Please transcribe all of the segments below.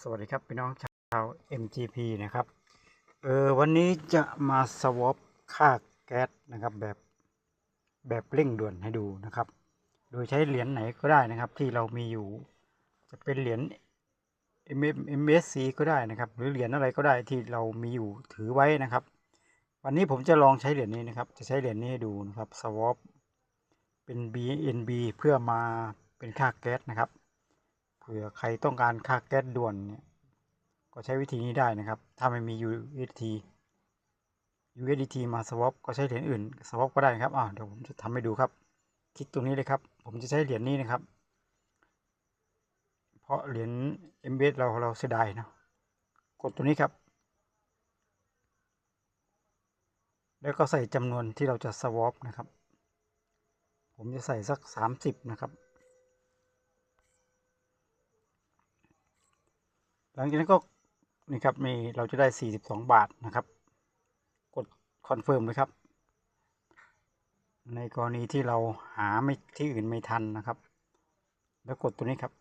สวัสดีครับพี่น้องชาว MGP นะครับ เออวันนี้จะมาสวอปค่าแก๊สนะครับแบบแบบเร่งด่วนให้ดูนะครับ โดยใช้เหรียญไหนก็ได้นะครับ ที่เรามีอยู่ จะเป็นเหรียญ MSC ก็ได้นะครับ หรือเหรียญอะไรก็ได้ที่เรามีอยู่ถือไว้นะครับ วันนี้ผมจะลองใช้เหรียญนี้นะครับ จะใช้เหรียญนี้ให้ดูนะครับสวอปเป็น BNB เพื่อมาเป็นค่าแก๊สนะครับ ผื่อใครต้องการค่าแก๊สด่วนเนี่ยก็ใช้วิธีนี้ได้นะครับ ถ้าไม่มี USDT USDT มา swap ก็ใช้เหรียญอื่น swap ก็ได้นะครับอ่าเดี๋ยวผมจะทำให้ดูครับ คลิกตรงนี้เลยครับ ผมจะใช้เหรียญนี้นะครับ เพราะเหรียญ MBS เราเราเสียดายเนาะกดตัวนี้ครับ แล้วก็ใส่จำนวนที่เราจะ swap นะครับ ผมจะใส่สัก 30 นะครับ ลังจากนั้นก็นี่ครับมีเราจะได้ 42 บาทนะครับ กดคอนเฟิร์มเลยครับ ในกรณีที่เราหาไม่ที่อื่นไม่ทันนะครับ แล้วกดตัวนี้ครับ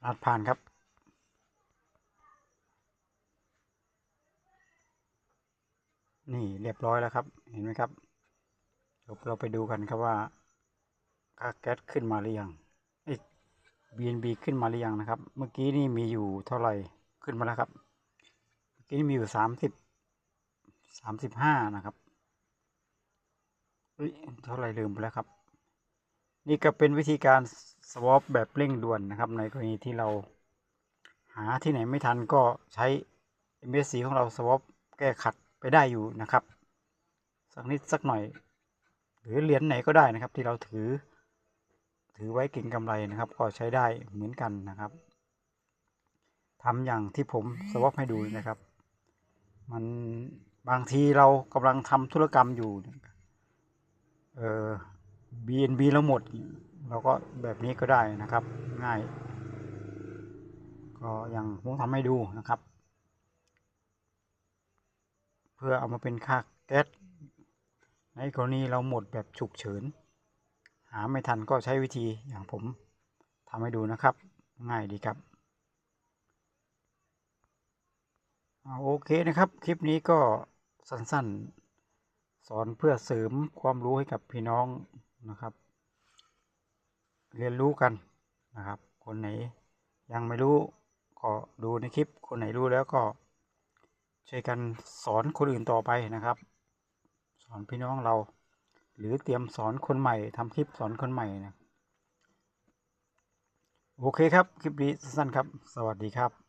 รหัสผ่านครับนี่เรียบร้อยแล้วครับเห็นไหมครับเดี๋ยวเราไปดูกันครับว่าค่าแก๊สขึ้นมาหรือยัง BNB ขึ้นมาหรือยังนะครับ เมื่อกี้นี่มีอยู่เท่าไหร่ขึ้นมาแล้วครับ เมื่อกี้นี่มีอยู่สามสิบสามสิบห้านะครับเฮ้ยเท่าไหร่ลืมไปแล้วครับ นี่ก็เป็นวิธีการ swap แบบเร่งด่วนนะครับ ในกรณีที่เราหาที่ไหนไม่ทันก็ใช้ MSC ของเรา swap แก้ขัดไปได้อยู่นะครับ สักนิดสักหน่อย หรือเหรียญไหนก็ได้นะครับที่เราถือ ถือไว้เก่งกำไรนะครับ ก็ใช้ได้เหมือนกันนะครับทำอย่างที่ผมสวอปให้ดูนะครับ มันบางทีเรากำลังทำธุรกรรมอยู่เออ BNB เราหมดเราก็แบบนี้ก็ได้นะครับ ง่าย ก็อย่างผมทำให้ดูนะครับ เพื่อเอามาเป็นค่าแก๊สในกรณีเราหมดแบบฉุกเฉิน หาไม่ทันก็ใช้วิธีอย่างผมทำให้ดูนะครับ ง่ายดีครับโอเคนะครับ คลิปนี้ก็สั้นๆ สอนเพื่อเสริมความรู้ให้กับพี่น้องนะครับ เรียนรู้กันนะครับ คนไหนยังไม่รู้ก็ดูในคลิป คนไหนรู้แล้วก็ช่วยกันสอนคนอื่นต่อไปนะครับ สอนพี่น้องเรา หรือเตรียมสอนคนใหม่ทำคลิปสอนคนใหม่นะโอเคครับ คลิปนี้สั้นครับ สวัสดีครับ